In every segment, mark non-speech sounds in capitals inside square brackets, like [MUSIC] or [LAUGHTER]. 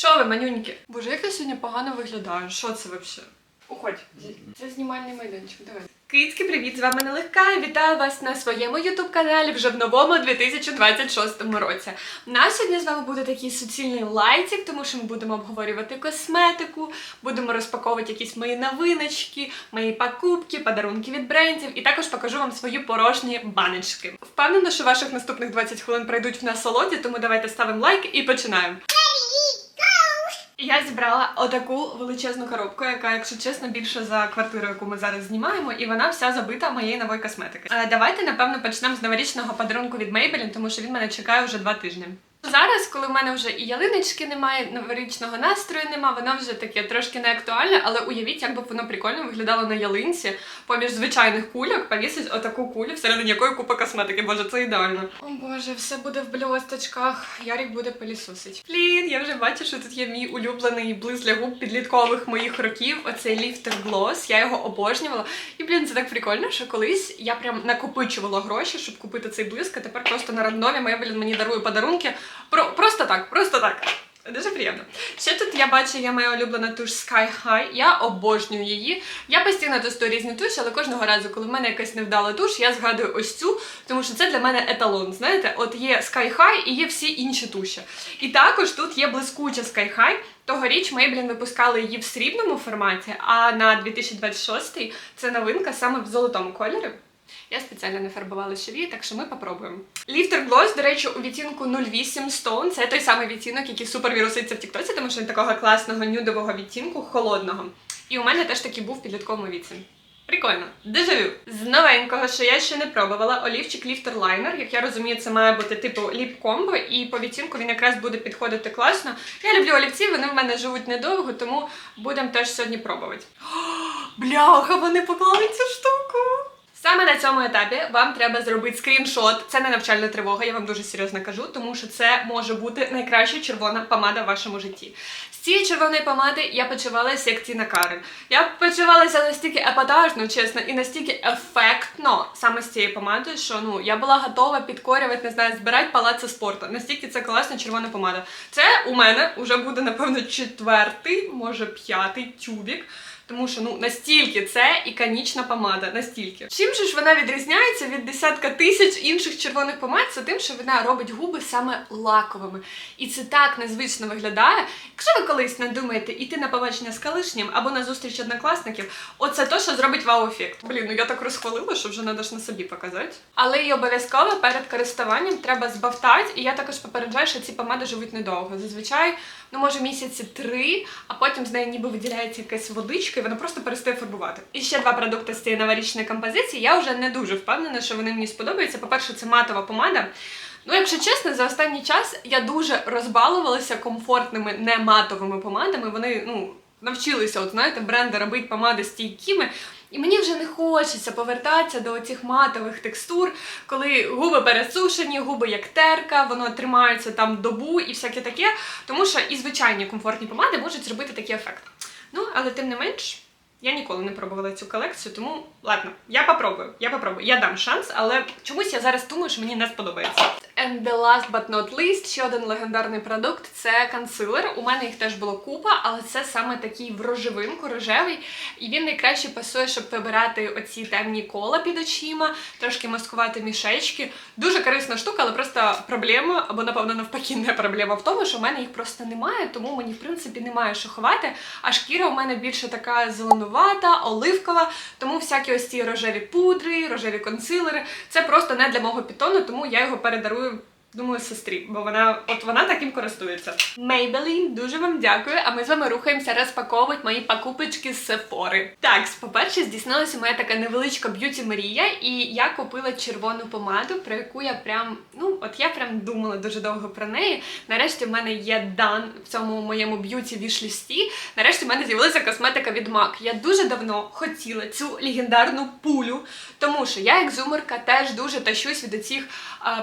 Що ви, манюньки? Боже, як я сьогодні погано виглядаю. Що це взагалі? Уходь. Це знімальний майданчик. Давай. Кицьки, привіт! З вами Нелегка і вітаю вас на своєму ютуб-каналі вже в новому 2026 році. У нас сьогодні з вами буде такий суцільний лайтик, тому що ми будемо обговорювати косметику, будемо розпаковувати якісь мої новиночки, мої покупки, подарунки від брендів, і також покажу вам свої порожні баночки. Впевнена, що ваших наступних 20 хвилин пройдуть в насолоді, тому давайте ставимо лайк і починаємо. Я зібрала отаку величезну коробку, яка, якщо чесно, більше за квартиру, яку ми зараз знімаємо, і вона вся забита моєї нової косметики. Е, давайте, напевно, почнемо з новорічного подарунку від Maybelline, тому що він мене чекає вже два тижні. Зараз, коли в мене вже і ялиночки немає, новорічного настрою нема, воно вже таке трошки не актуальне, але уявіть, як би воно прикольно виглядало на ялинці, поміж звичайних кульок повісить отаку кулю, всередині якої купа косметики. Боже, це ідеально. О боже, все буде в блісточках. Ярик буде пилісосить. Блін, я вже бачу, що тут є мій улюблений блиск для губ підліткових моїх років. Оцей Lifter Gloss. Я його обожнювала. І блін, це так прикольно, що колись я прям накопичувала гроші, щоб купити цей блиск, а тепер просто на рандомі моя блін мені дарує подарунки. Про просто так, просто так. Дуже приємно. Ще тут я бачу, є моя улюблена туш Sky High. Я обожнюю її. Я постійно тестую різні туші, але кожного разу, коли в мене якась невдала туш, я згадую ось цю, тому що це для мене еталон. Знаєте, от є Sky High і є всі інші туші. І також тут є блискуча Sky High. Тогоріч Maybelline випускали її в срібному форматі, а на 2026 це новинка саме в золотому кольорі. Я спеціально не фарбувала шеві, так що ми попробуємо. Lifter Gloss, до речі, у відтінку 08 Stone. Це той самий відтінок, який супер віруситься в Тіктоці, тому що він такого класного нюдового відтінку, холодного. І у мене теж такий був в підлітковому віці. Прикольно. Дежавю. З новенького, що я ще не пробувала, олівчик Lifter Liner. Як я розумію, це має бути типу ліп комбо, і по відтінку він якраз буде підходити класно. Я люблю олівці, вони в мене живуть недовго, тому будемо теж сьогодні пробувати. О, [GASPS] бляха, вони поклали цю штуку. Саме на цьому етапі вам треба зробити скріншот. Це не навчальна тривога, я вам дуже серйозно кажу, тому що це може бути найкраща червона помада в вашому житті. З цієї червоної помади я почувалася як Тіна Карен. Я почувалася настільки епатажно, чесно, і настільки ефектно саме з цією помадою, що ну я була готова підкорювати, не знаю, збирати палаци спорту. Настільки це класна червона помада. Це у мене вже буде, напевно, четвертий, може п'ятий тюбік. Тому що ну настільки це іконічна помада, настільки. Чим же ж вона відрізняється від десятка тисяч інших червоних помад? Це тим, що вона робить губи саме лаковими. І це так незвично виглядає. Якщо ви колись надумаєте іти на побачення з колишнім або на зустріч однокласників, оце то, що зробить вау-ефект. Блін, ну я так розхвалила, що вже треба ж на собі показати. Але і обов'язково перед користуванням треба збавтати. І я також попереджаю, що ці помади живуть недовго. Зазвичай, ну може місяці три, а потім з неї ніби виділяється якась водичка, і вона просто перестає фарбувати. І ще два продукти з цієї новорічної композиції. Я вже не дуже впевнена, що вони мені сподобаються. По-перше, це матова помада. Ну, якщо чесно, за останній час я дуже розбалувалася комфортними нематовими помадами. Вони ну навчилися, от знаєте, бренди робити помади стійкими. І мені вже не хочеться повертатися до цих матових текстур, коли губи пересушені, губи як терка, воно тримається там добу і всяке таке. Тому що і звичайні комфортні помади можуть зробити такий ефект. Ну, але тим не менш, я ніколи не пробувала цю колекцію, тому ладно, я попробую. Я попробую. Я дам шанс, але чомусь я зараз думаю, що мені не сподобається. And the last but not least, ще один легендарний продукт це консилер. У мене їх теж було купа, але це саме такий в рожевинку, рожевий. І він найкраще пасує, щоб вибирати оці темні кола під очима, трошки маскувати мішечки. Дуже корисна штука, але просто проблема, або напевно навпаки, не проблема в тому, що в мене їх просто немає, тому мені в принципі немає що ховати. А шкіра у мене більше така зеленувата, оливкова, тому всякі ось ці рожеві пудри, рожеві консилери це просто не для мого пітону, тому я його передарую. Думаю, сестрі, бо вона от вона таким користується. Maybelline, дуже вам дякую. А ми з вами рухаємося розпаковувати мої покупочки з Sephora. Так, по-перше, здійснилася моя така невеличка б'юті мрія, і я купила червону помаду, про яку я прям, ну от я прям думала дуже довго про неї. Нарешті в мене є дан в цьому моєму б'юті вішлісті. Нарешті в мене з'явилася косметика від MAC. Я дуже давно хотіла цю легендарну пулю, тому що я, як зумерка, теж дуже тащусь від оцих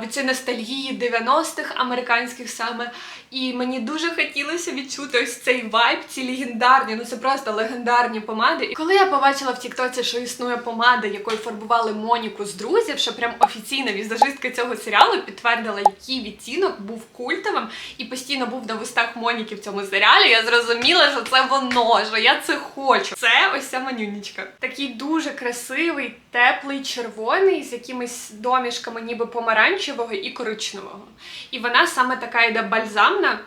від цієї ностальгії 90-х американських саме. І мені дуже хотілося відчути ось цей вайб, ці легендарні, ну це просто легендарні помади. І коли я побачила в Тіктоці, що існує помада, якою фарбували Моніку з друзів, що прям офіційна візажистка цього серіалу підтвердила, який відтінок був культовим і постійно був на вустах Моніки в цьому серіалі. Я зрозуміла, що це воно, що я це хочу. Це ось ця манюнічка. Такий дуже красивий, теплий, червоний з якимись домішками, ніби помаранчевого і коричневого. І вона саме така йде бальзамна.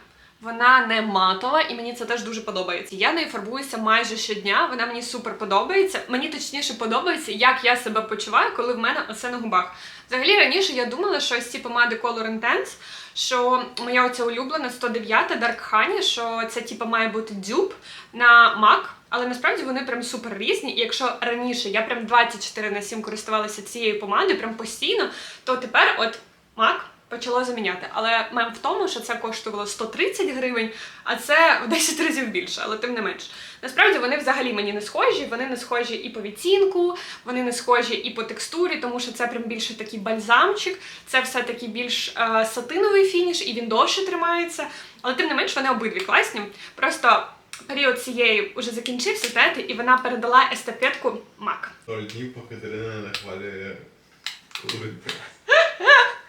Вона не матова, і мені це теж дуже подобається. Я нею фарбуюся майже щодня. Вона мені супер подобається. Мені точніше подобається, як я себе почуваю, коли в мене оце на губах. Взагалі раніше я думала, що ось ці помади Color Intense, що моя оця улюблена 109 Dark Honey, що це типу має бути дюб на MAC, але насправді вони прям супер різні. І якщо раніше я прям 24 на 7 користувалася цією помадою, прям постійно, то тепер от MAC почало заміняти. Але мем в тому, що це коштувало 130 гривень, а це в 10 разів більше, але тим не менш. Насправді вони взагалі мені не схожі. Вони не схожі і по відтінку, вони не схожі і по текстурі, тому що це прям більше такий бальзамчик, це все таки більш е, сатиновий фініш, і він довше тримається. Але тим не менш вони обидві класні. Просто період цієї вже закінчився, знаєте, і вона передала естафетку Мак. 40 днів, поки Катерина не нахвалює курити. [LAUGHS]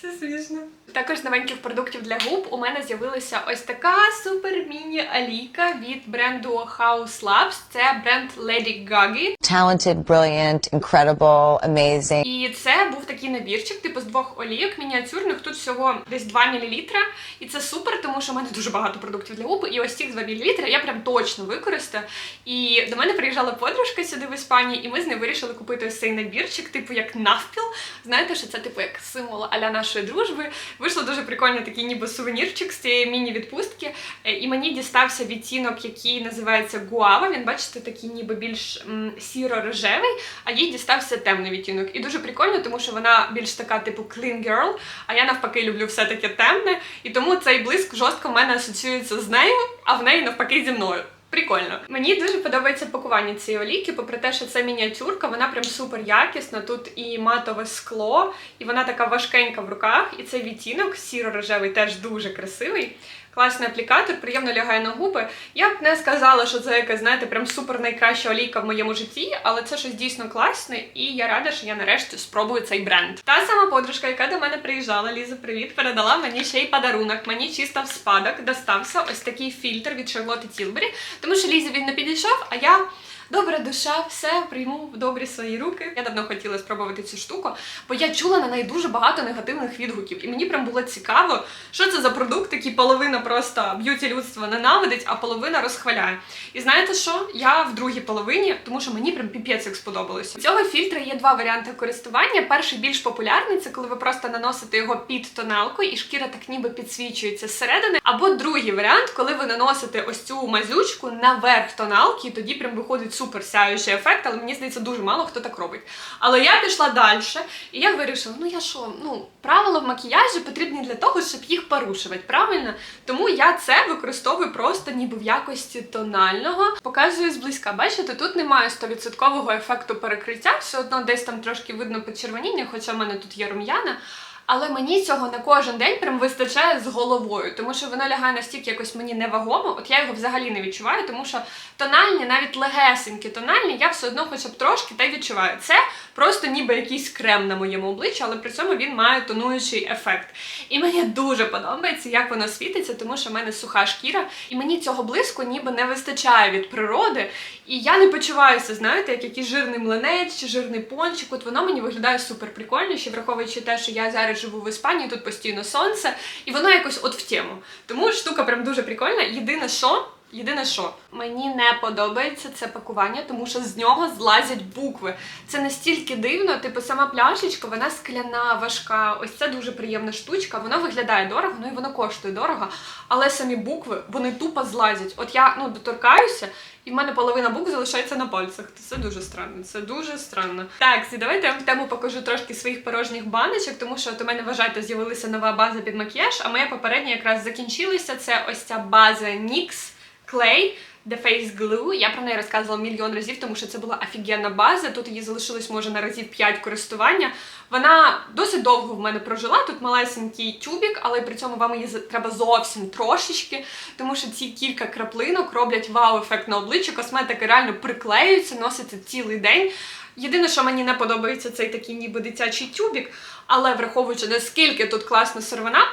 Це смішно. Також з новеньких продуктів для губ у мене з'явилася ось така супер міні алійка від бренду House Labs. Це бренд Lady Gaga. talented, brilliant, incredible, amazing. І це був такий набірчик, типу з двох олійок мініатюрних. Тут всього десь 2 мл. І це супер, тому що в мене дуже багато продуктів для губ. І ось ці 2 мл я прям точно використаю. І до мене приїжджала подружка сюди в Іспанії, і ми з нею вирішили купити ось цей набірчик, типу як навпіл. Знаєте, що це типу як символ аля нашої дружби. Вийшло дуже прикольний такий ніби сувенірчик з цієї міні-відпустки. Е, І мені дістався відтінок, який називається гуава. Він, бачите, такий ніби більш сіро-рожевий, а їй дістався темний відтінок. І дуже прикольно, тому що вона більш така, типу, clean girl, а я навпаки люблю все таке темне. І тому цей блиск жорстко в мене асоціюється з нею, а в неї навпаки зі мною. Прикольно. Мені дуже подобається пакування цієї олійки, попри те, що це мініатюрка, вона прям супер якісна. Тут і матове скло, і вона така важкенька в руках. І цей відтінок сіро-рожевий теж дуже красивий. Класний аплікатор, приємно лягає на губи. Я б не сказала, що це якась, знаєте, прям супер найкраща олійка в моєму житті, але це щось дійсно класне, і я рада, що я нарешті спробую цей бренд. Та сама подружка, яка до мене приїжджала, Ліза, привіт, передала мені ще й подарунок. Мені чисто в спадок достався ось такий фільтр від Шарлоти Тілбері, тому що Лізі він не підійшов, а я. Добра душа, все прийму в добрі свої руки. Я давно хотіла спробувати цю штуку, бо я чула на неї дуже багато негативних відгуків, і мені прям було цікаво, що це за продукт, який половина просто б'юті людства ненавидить, а половина розхваляє. І знаєте що? Я в другій половині, тому що мені прям піпець як сподобалося. У Цього фільтра є два варіанти користування. Перший більш популярний це коли ви просто наносите його під тоналку, і шкіра так ніби підсвічується зсередини. Або другий варіант, коли ви наносите ось цю мазючку наверх тоналки, і тоді прям виходить супер сяючий ефект, але мені здається, дуже мало хто так робить. Але я пішла далі, і я вирішила: ну я що, ну правила в макіяжі потрібні для того, щоб їх порушувати, правильно? Тому я це використовую просто ніби в якості тонального. Показую зблизька. Бачите, тут немає 100% ефекту перекриття, все одно десь там трошки видно почервоніння, хоча в мене тут є рум'яна. Але мені цього на кожен день прям вистачає з головою, тому що воно лягає настільки якось мені невагомо. От я його взагалі не відчуваю, тому що тональні, навіть легесенькі тональні, я все одно хоча б трошки та й відчуваю. Це просто ніби якийсь крем на моєму обличчі, але при цьому він має тонуючий ефект. І мені дуже подобається, як воно світиться, тому що в мене суха шкіра, і мені цього блиску ніби не вистачає від природи. І я не почуваюся, знаєте, як якийсь жирний млинець чи жирний пончик. От воно мені виглядає супер прикольно, ще враховуючи те, що я зараз живу в Іспанії, тут постійно сонце, і воно якось от в тему. Тому штука прям дуже прикольна. Єдине, що. Єдине, що мені не подобається це пакування, тому що з нього злазять букви. Це настільки дивно, типу сама пляшечка, вона скляна, важка. Ось це дуже приємна штучка. Воно виглядає дорого, ну і воно коштує дорого. Але самі букви вони тупо злазять. От я ну доторкаюся, і в мене половина букв залишається на пальцях. Це дуже странно. Це дуже странно. Так, і давайте я вам тему покажу трошки своїх порожніх баночок, тому що от у мене вважайте, з'явилася нова база під макіяж, а моя попередня якраз закінчилася. Це ось ця база NYX. Клей The Face Glue. Я про неї розказувала мільйон разів, тому що це була офігенна база. Тут її залишилось може на разів 5 користування. Вона досить довго в мене прожила. Тут малесенький тюбік, але при цьому вам її треба зовсім трошечки, тому що ці кілька краплинок роблять вау-ефект на обличчі. Косметики реально приклеюються, носиться цілий день. Єдине, що мені не подобається, цей такий ніби дитячий тюбік, але враховуючи наскільки тут класна сировина,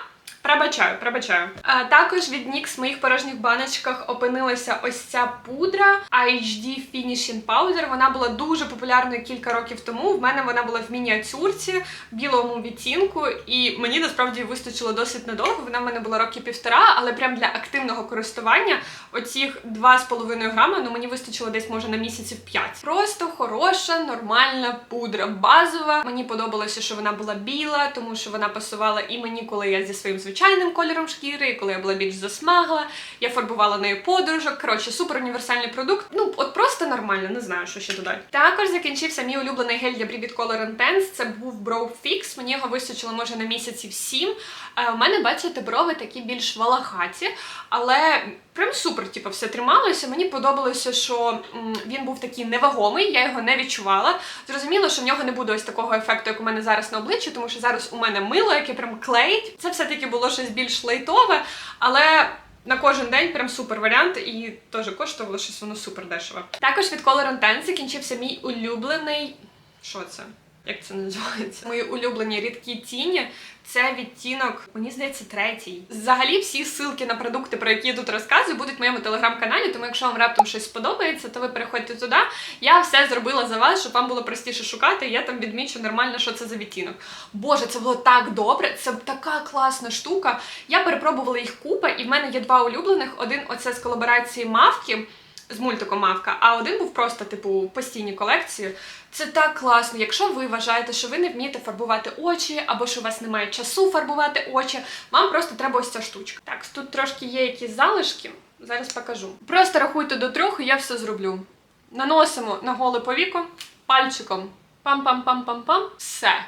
Пробачаю, пробачаю. А, також від NYX в моїх порожніх баночках опинилася ось ця пудра HD Finishing Powder. Вона була дуже популярною кілька років тому. В мене вона була в мініатюрці, білому відтінку, і мені насправді вистачило досить надовго. Вона в мене була роки півтора, але прям для активного користування оцих 2,5 грами, ну мені вистачило десь може на місяців 5. Просто хороша, нормальна пудра, базова. Мені подобалося, що вона була біла, тому що вона пасувала і мені, коли я зі своїм звичайним кольором шкіри, коли я була більш засмагла. Я фарбувала нею подружок. Коротше, супер універсальний продукт. Ну, от просто нормально, не знаю, що ще додати. Також закінчився мій улюблений гель для брів від Color Intense. Це був Brow Fix. Мені його вистачило може на місяців 7. Е, у мене, бачите, брови такі більш валахаті, але прям супер, типу, все трималося. Мені подобалося, що він був такий невагомий, я його не відчувала. Зрозуміло, що в нього не буде ось такого ефекту, як у мене зараз на обличчі, тому що зараз у мене мило, яке прям клеїть. Це все-таки було щось більш лайтове, але. На кожен день прям супер варіант, і теж коштувало щось воно супер дешево. Також від Color Intense закінчився мій улюблений. Що це? Як це називається? Мої улюблені рідкі тіні. Це відтінок, мені здається, третій. Взагалі, всі ссылки на продукти, про які я тут розказую, будуть в моєму телеграм-каналі. Тому, якщо вам раптом щось сподобається, то ви переходьте туди. Я все зробила за вас, щоб вам було простіше шукати. Я там відмічу нормально, що це за відтінок. Боже, це було так добре. Це така класна штука. Я перепробувала їх купа, і в мене є два улюблених. Один оце з колаборації мавки з мультиком Мавка, а один був просто, типу, постійні колекції. Це так класно. Якщо ви вважаєте, що ви не вмієте фарбувати очі, або що у вас немає часу фарбувати очі, вам просто треба ось ця штучка. Так, тут трошки є якісь залишки. Зараз покажу. Просто рахуйте до трьох, і я все зроблю. Наносимо на голе повіко пальчиком. Пам-пам-пам-пам-пам. Все.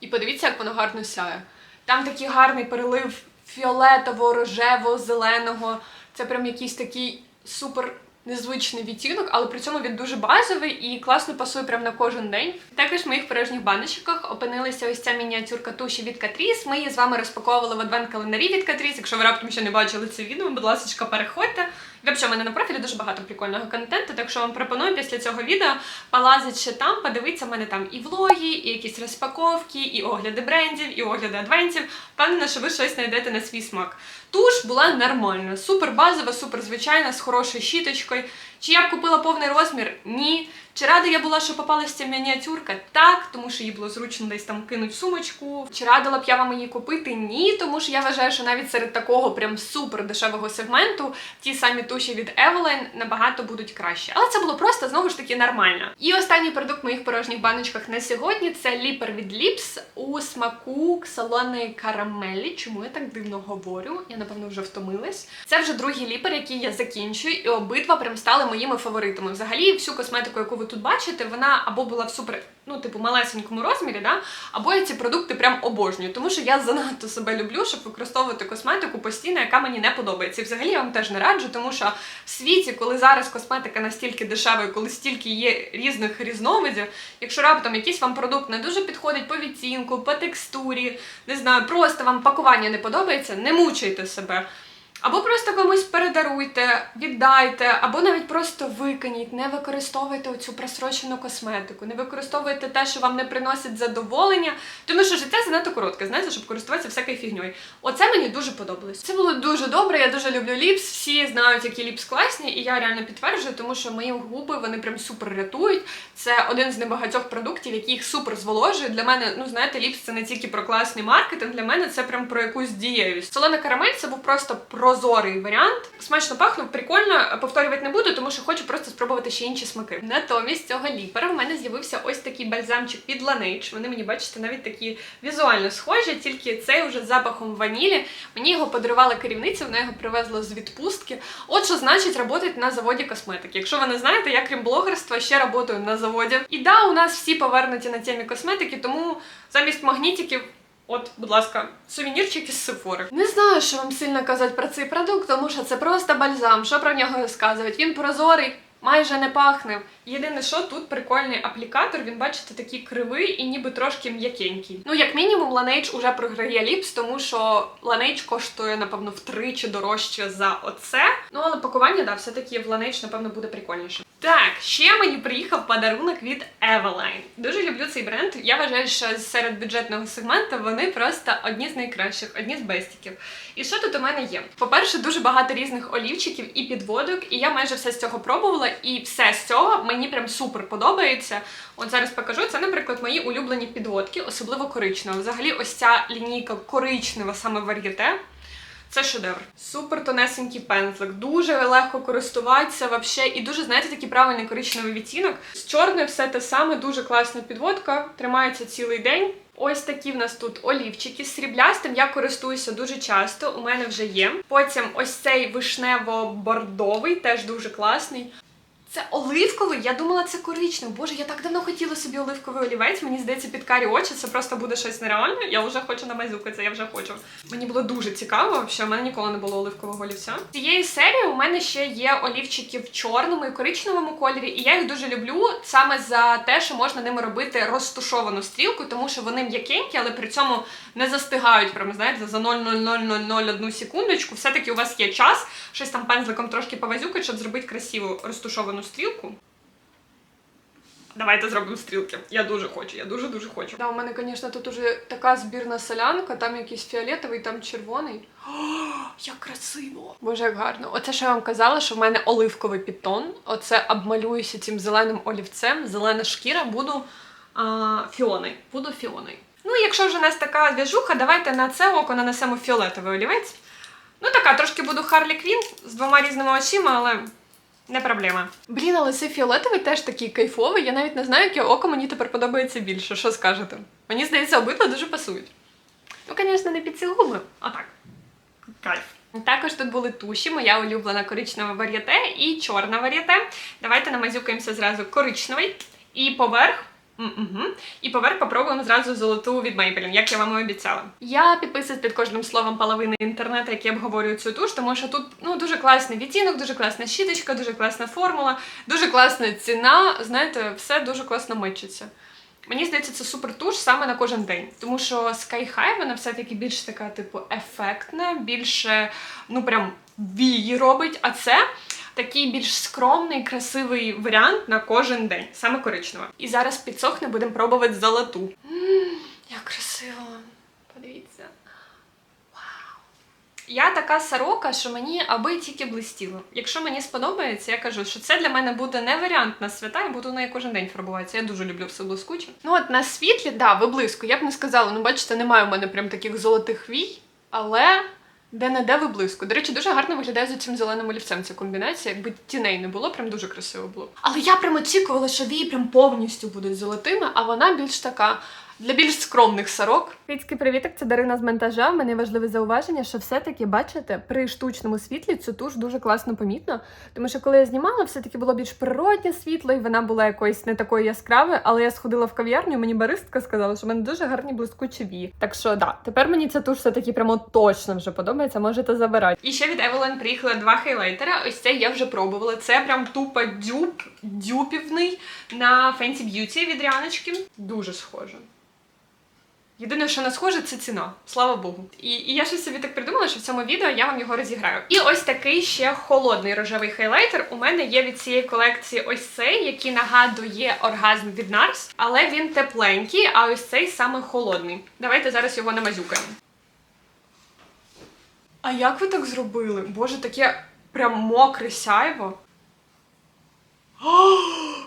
І подивіться, як воно гарно сяє. Там такий гарний перелив фіолетового, рожевого, зеленого. Це прям якийсь такий супер незвичний відтінок, але при цьому він дуже базовий і класно пасує прям на кожен день. Також в моїх порожніх баночках опинилася ось ця мініатюрка туші від Catrice. Ми її з вами розпаковували в адвент-календарі від Catrice. Якщо ви раптом ще не бачили це відео, будь ласка, переходьте. Взагалі, в мене на профілі дуже багато прикольного контенту, так що вам пропоную після цього відео полазити ще там, подивитися в мене там і влоги, і якісь розпаковки, і огляди брендів, і огляди адвентів. Впевнена, що ви щось знайдете на свій смак. Туш була нормальна, супер базова, супер звичайна, з хорошою щіточкою. Чи я б купила повний розмір? Ні. Чи рада я була, що попалася ця мініатюрка? Так, тому що їй було зручно десь там кинуть в сумочку. Чи радила б я вам її купити? Ні, тому що я вважаю, що навіть серед такого прям супер дешевого сегменту ті самі туші від Evelyn набагато будуть краще. Але це було просто знову ж таки нормально. І останній продукт в моїх порожніх баночках на сьогодні це ліпер від Lips у смаку солоної карамелі. Чому я так дивно говорю? Я напевно вже втомилась. Це вже другий ліпер, який я закінчую, і обидва прям стали моїми фаворитами. Взагалі, всю косметику, яку ви тут бачите, вона або була в супер, ну типу малесенькому розмірі, да? або я ці продукти прям обожнюю, тому що я занадто себе люблю, щоб використовувати косметику постійно, яка мені не подобається. І взагалі я вам теж не раджу, тому що в світі, коли зараз косметика настільки дешева, і коли стільки є різних різновидів, якщо раптом якийсь вам продукт не дуже підходить по відтінку, по текстурі, не знаю, просто вам пакування не подобається, не мучайте себе. Або просто комусь передаруйте, віддайте, або навіть просто викиніть, не використовуйте оцю просрочену косметику, не використовуйте те, що вам не приносить задоволення, тому що життя занадто коротке, знаєте, щоб користуватися всякою фігньою. Оце мені дуже подобалось. Це було дуже добре. Я дуже люблю ліпс. Всі знають, які ліпс класні, і я реально підтверджую, тому що мої губи вони прям супер рятують. Це один з небагатьох продуктів, які їх супер зволожують. Для мене, ну знаєте, ліпс це не тільки про класний маркетинг, для мене це прям про якусь дієвість. Солона карамель це був просто прозорий варіант. Смачно пахнув, прикольно. Повторювати не буду, тому що хочу просто спробувати ще інші смаки. Натомість цього ліпера в мене з'явився ось такий бальзамчик від Laneige. Вони мені бачите навіть такі візуально схожі, тільки цей вже з запахом ванілі. Мені його подарувала керівниця, вона його привезла з відпустки. От що значить працювати на заводі косметики. Якщо ви не знаєте, я крім блогерства ще працюю на заводі. І да, у нас всі повернуті на темі косметики, тому замість магнітиків От, будь ласка, сувенірчик із Сефори. Не знаю, що вам сильно казати про цей продукт, тому що це просто бальзам. Що про нього розказувати? Він прозорий, майже не пахне. Єдине, що тут прикольний аплікатор, він, бачите, такий кривий і ніби трошки м'якенький. Ну, як мінімум, Laneige уже програє ліпс, тому що Laneige коштує, напевно, втричі дорожче за оце. Ну, але пакування, да, все-таки в Laneige, напевно, буде прикольніше. Так, ще мені приїхав подарунок від Eveline. Дуже люблю цей бренд. Я вважаю, що серед бюджетного сегменту вони просто одні з найкращих, одні з бестіків. І що тут у мене є? По-перше, дуже багато різних олівчиків і підводок, і я майже все з цього пробувала, і все з цього мені прям супер подобається. От зараз покажу. Це, наприклад, мої улюблені підводки, особливо коричнева. Взагалі, ось ця лінійка коричнева, саме вар'єте. Це шедевр. Супер тонесенький пензлик, дуже легко користуватися вообще, і дуже, знаєте, такий правильний коричневий відтінок. З чорною все те саме, дуже класна підводка, тримається цілий день. Ось такі в нас тут олівчики з сріблястим. Я користуюся дуже часто. У мене вже є. Потім ось цей вишнево-бордовий, теж дуже класний. Це оливковий? Я думала, це коричневий. Боже, я так давно хотіла собі оливковий олівець. Мені здається, під карі очі це просто буде щось нереальне. Я вже хочу намазюкатися, я вже хочу. Мені було дуже цікаво, що в мене ніколи не було оливкового олівця. Цієї серії у мене ще є олівчики в чорному і коричневому кольорі, і я їх дуже люблю саме за те, що можна ними робити розтушовану стрілку, тому що вони м'якенькі, але при цьому не застигають. Прямо знаєте, за 0,0001 секундочку. Все-таки у вас є час щось там пензликом трошки повазюкати, щоб зробити красиву розтушовану стрілку. Давайте зробимо стрілки. Я дуже хочу, я дуже дуже хочу. Да, у мене, звісно, тут уже така збірна солянка, там якийсь фіолетовий, там червоний. О, як красиво! Боже, як гарно. Оце що я вам казала, що в мене оливковий підтон. Оце обмалююся цим зеленим олівцем, зелена шкіра, буду а, фіоною. Буду фіоною. Ну, якщо вже у нас така двіжуха, давайте на це око нанесемо фіолетовий олівець. Ну, така, трошки буду Харлі Квін з двома різними очима, але не проблема. Блін, але цей фіолетовий теж такий кайфовий. Я навіть не знаю, яке око мені тепер подобається більше. Що скажете? Мені здається, обидва дуже пасують. Ну, звісно, не під ці губи, а так. Кайф. Також тут були туші, моя улюблена коричнева вар'єте і чорна вар'єте. Давайте намазюкаємося зразу коричневий і поверх. Угу. І поверх попробуємо зразу золоту від Maybelline, як я вам і обіцяла. Я підписуюсь під кожним словом половини інтернету, яке обговорюю цю туш, тому що тут ну дуже класний відтінок, дуже класна щіточка, дуже класна формула, дуже класна ціна. Знаєте, все дуже класно мечиться. Мені здається, це супер туш саме на кожен день, тому що Sky High, вона все-таки більш така, типу, ефектна, більше, ну прям вії робить. А це такий більш скромний, красивий варіант на кожен день, саме коричнева. І зараз підсохне, будемо пробувати золоту. М, Як красиво! Подивіться. Я така сорока, що мені аби тільки блистіло. Якщо мені сподобається, я кажу, що це для мене буде не варіант на свята, я буду нею кожен день фарбуватися. Я дуже люблю все блискуче. Ну от на світлі, да, виблиску. Я б не сказала, ну бачите, немає у мене прям таких золотих вій, але де-не-де виблиску. До речі, дуже гарно виглядає за цим зеленим олівцем ця комбінація. Якби тіней не було, прям дуже красиво було. Але я прям очікувала, що вії прям повністю будуть золотими, а вона більш така. Для більш скромних сорок. Світський привіток, це Дарина з монтажа. У мене важливе зауваження, що все-таки, бачите, при штучному світлі цю туш дуже класно помітно. Тому що коли я знімала, все-таки було більш природнє світло, і вона була якоюсь не такою яскравою, але я сходила в кав'ярню, мені баристка сказала, що в мене дуже гарні блискучі вії. Так що да, тепер мені ця туш все-таки прямо точно вже подобається, можете забирати. І ще від Evelyn приїхали два хайлайтера. Ось це я вже пробувала. Це прям тупо дюб, дюпівний на Fenty Beauty від Ріаночки. Дуже схоже. Єдине, що не схоже, це ціна. Слава Богу. І, і я щось собі так придумала, що в цьому відео я вам його розіграю. І ось такий ще холодний рожевий хайлайтер. У мене є від цієї колекції ось цей, який нагадує оргазм від Nars, але він тепленький, а ось цей саме холодний. Давайте зараз його намазюкаємо. А як ви так зробили? Боже, таке прям мокре сяйво. [GASPS] О,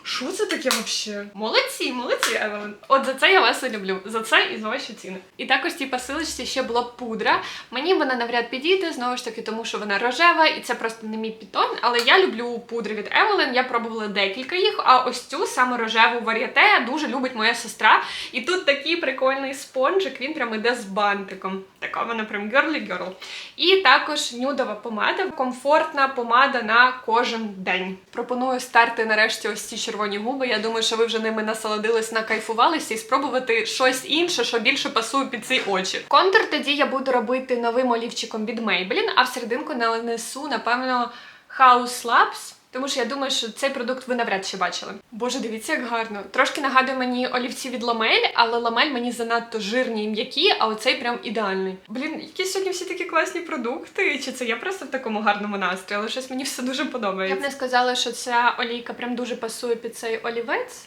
Що це таке взагалі? Молодці, молодці, Евелин. От за це я вас і люблю. За це і за ваші ціни. І також в цій посилочці ще була пудра. Мені вона навряд підійде, знову ж таки, тому що вона рожева, і це просто не мій підтон. Але я люблю пудри від Евелин. Я пробувала декілька їх. А ось цю саме рожеву вар'єте дуже любить моя сестра. І тут такий прикольний спонжик, він прям іде з бантиком. Така вона прям girl. І також нюдова помада, комфортна помада на кожен день. Пропоную старти нарешті ось ці червоні червоні губи. Я думаю, що ви вже ними насолодились, накайфувалися і спробувати щось інше, що більше пасує під ці очі. Контур тоді я буду робити новим олівчиком від Maybelline, а в серединку нанесу, напевно, House Labs. Тому що я думаю, що цей продукт ви навряд чи бачили. Боже, дивіться, як гарно. Трошки нагадує мені олівці від Ламель, але Ламель мені занадто жирні і м'які, а оцей прям ідеальний. Блін, які сьогодні всі такі класні продукти. Чи це я просто в такому гарному настрої, але щось мені все дуже подобається. Я б не сказала, що ця олійка прям дуже пасує під цей олівець.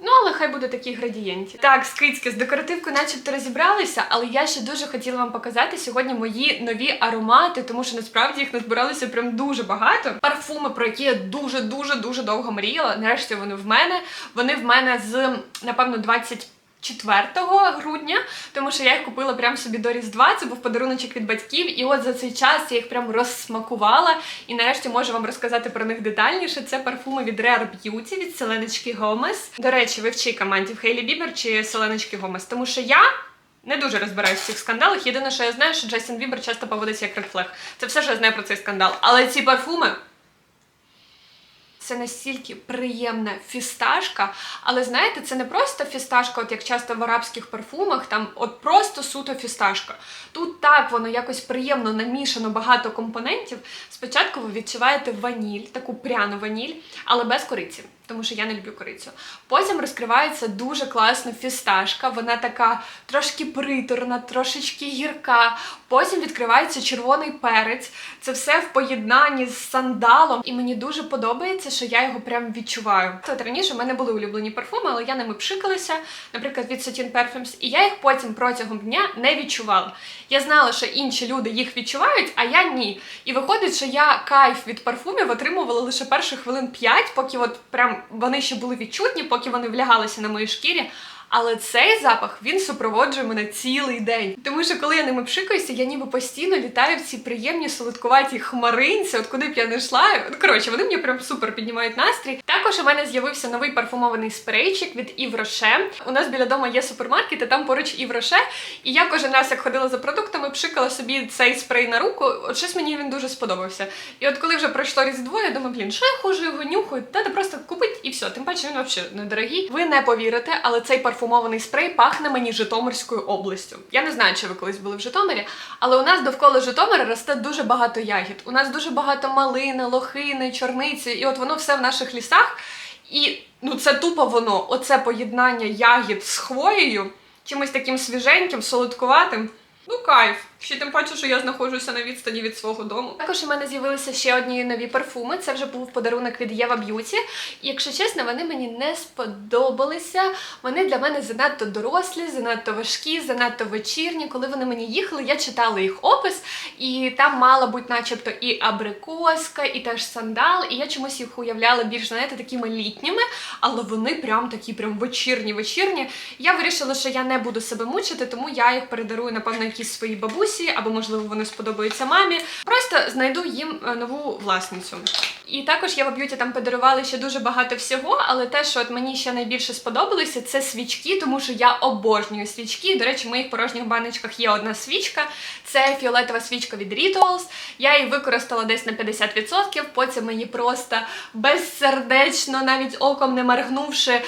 Ну, але хай буде такі градієнті. Так, скицьки, з декоративкою начебто розібралися, але я ще дуже хотіла вам показати сьогодні мої нові аромати, тому що насправді їх назбиралося прям дуже багато. Парфуми, про які я дуже дуже довго мріяла. Нарешті вони в мене. Вони в мене з напевно 20 4 грудня, тому що я їх купила прямо собі до Різдва. Це був подаруночок від батьків, і от за цей час я їх прям розсмакувала. І нарешті можу вам розказати про них детальніше. Це парфуми від Rare Beauty від Селеночки Гомес. До речі, ви в чий команді в Хейлі Бібер чи Селеночки Гомес? Тому що я. Не дуже розбираюсь в цих скандалах. Єдине, що я знаю, що Джейсон Бібер часто поводиться як рефлег. Це все, що я знаю про цей скандал. Але ці парфуми це настільки приємна фісташка, але знаєте, це не просто фісташка, от як часто в арабських парфумах, там от просто суто фісташка. Тут так воно якось приємно намішано багато компонентів. Спочатку ви відчуваєте ваніль, таку пряну ваніль, але без кориці, тому що я не люблю корицю. Потім розкривається дуже класна фісташка, вона така трошки приторна, трошечки гірка. Потім відкривається червоний перець. Це все в поєднанні з сандалом, і мені дуже подобається, що я його прям відчуваю. От раніше в мене були улюблені парфуми, але я ними пшикалася, наприклад, від Satin Perfumes, і я їх потім протягом дня не відчувала. Я знала, що інші люди їх відчувають, а я ні. І виходить, що я кайф від парфумів отримувала лише перших хвилин 5, поки от прям вони ще були відчутні, поки вони влягалися на моїй шкірі. Але цей запах він супроводжує мене цілий день. Тому що коли я ними пшикаюся, я ніби постійно літаю в ці приємні солодкуваті хмаринці, от куди б я не йшла. Коротше, вони мені прям супер піднімають настрій. Також у мене з'явився новий парфумований спрейчик від Ів Роше. У нас біля дому є супермаркет, і там поруч Ів Роше. І я кожен раз, як ходила за продуктами, пшикала собі цей спрей на руку. От щось мені він дуже сподобався. І от коли вже пройшло різдво, я думаю, блін, що я хожу його нюхаю? Треба просто купити і все. Тим паче він взагалі недорогий. Ви не повірите, але цей парфумований спрей пахне мені Житомирською областю. Я не знаю, чи ви колись були в Житомирі, але у нас довкола Житомира росте дуже багато ягід. У нас дуже багато малини, лохини, чорниці, і от воно все в наших лісах. І ну це тупо воно, оце поєднання ягід з хвоєю, чимось таким свіженьким, солодкуватим. Ну, кайф. Ще тим паче, що я знаходжуся на відстані від свого дому. Також у мене з'явилися ще одні нові парфуми. Це вже був подарунок від Єва Б'юті. Якщо чесно, вони мені не сподобалися. Вони для мене занадто дорослі, занадто важкі, занадто вечірні. Коли вони мені їхали, я читала їх опис, і там мала бути, начебто, і абрикоска, і теж сандал. І я чомусь їх уявляла більш, знаєте, такими літніми, але вони прям такі, прям вечірні, вечірні. Я вирішила, що я не буду себе мучити, тому я їх передарую, напевно, якійсь своїй бабусі, або, можливо, вони сподобаються мамі. Просто знайду їм е, нову власницю. І також Єва Б'юті там подарували ще дуже багато всього, але те, що от мені ще найбільше сподобалося, це свічки, тому що я обожнюю свічки. До речі, в моїх порожніх баночках є одна свічка. Це фіолетова свічка від Rituals. Я її використала десь на 50%, потім її просто безсердечно, навіть оком не моргнувши,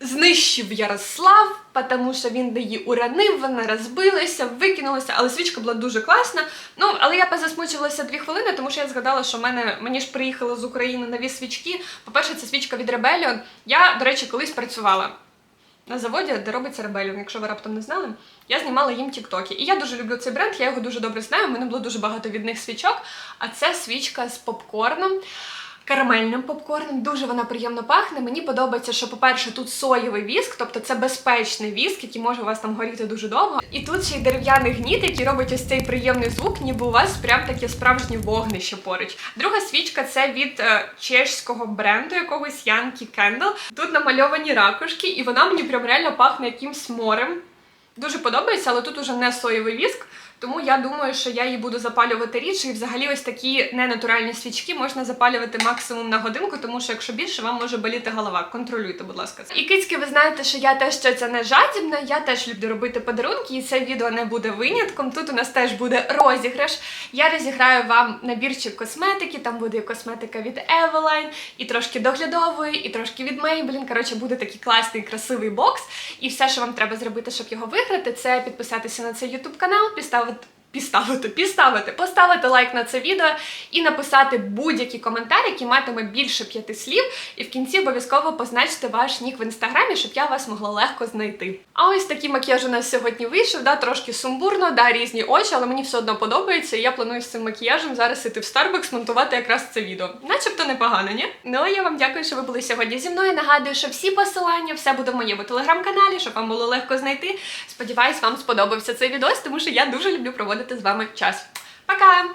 знищив Ярослав, тому що він її уронив, вона розбилася, викинулася, але свічка була дуже класна. Ну, але я позасмучилася дві хвилини, тому що я згадала, що в мене мені ж приїхали з України нові свічки. По-перше, це свічка від Rebellion. Я, до речі, колись працювала. На заводі, де робиться Rebellion, якщо ви раптом не знали, я знімала їм тіктоки. І я дуже люблю цей бренд, я його дуже добре знаю. У мене було дуже багато від них свічок. А це свічка з попкорном карамельним попкорном. Дуже вона приємно пахне. Мені подобається, що, по-перше, тут соєвий віск, тобто це безпечний віск, який може у вас там горіти дуже довго. І тут ще й дерев'яний гніт, який робить ось цей приємний звук, ніби у вас прям таке справжнє вогнище поруч. Друга свічка це від е, чешського бренду якогось Yankee Candle. Тут намальовані ракушки, і вона мені прям реально пахне якимсь морем. Дуже подобається, але тут уже не соєвий віск. Тому я думаю, що я її буду запалювати рідше. І взагалі ось такі ненатуральні свічки можна запалювати максимум на годинку, тому що якщо більше, вам може боліти голова. Контролюйте, будь ласка. І кицьки, ви знаєте, що я теж що це не жадібна. Я теж люблю робити подарунки, і це відео не буде винятком. Тут у нас теж буде розіграш. Я розіграю вам набірчик косметики. Там буде і косметика від Eveline, і трошки доглядової, і трошки від Maybelline. Коротше, буде такий класний, красивий бокс. І все, що вам треба зробити, щоб його виграти, це підписатися на цей YouTube канал, підставити. Підставити, підставити, поставити лайк на це відео і написати будь-який коментар, який матиме більше п'яти слів, і в кінці обов'язково позначте ваш нік в інстаграмі, щоб я вас могла легко знайти. А ось такий макіяж у нас сьогодні вийшов, да, трошки сумбурно, да, різні очі, але мені все одно подобається. І я планую з цим макіяжем зараз іти в Starbucks монтувати якраз це відео. Начебто непогано, ні? Ну а я вам дякую, що ви були сьогодні зі мною. Нагадую, що всі посилання, все буде в моєму телеграм-каналі, щоб вам було легко знайти. Сподіваюсь, вам сподобався цей відос, тому що я дуже люблю проводити з вами час. Пока!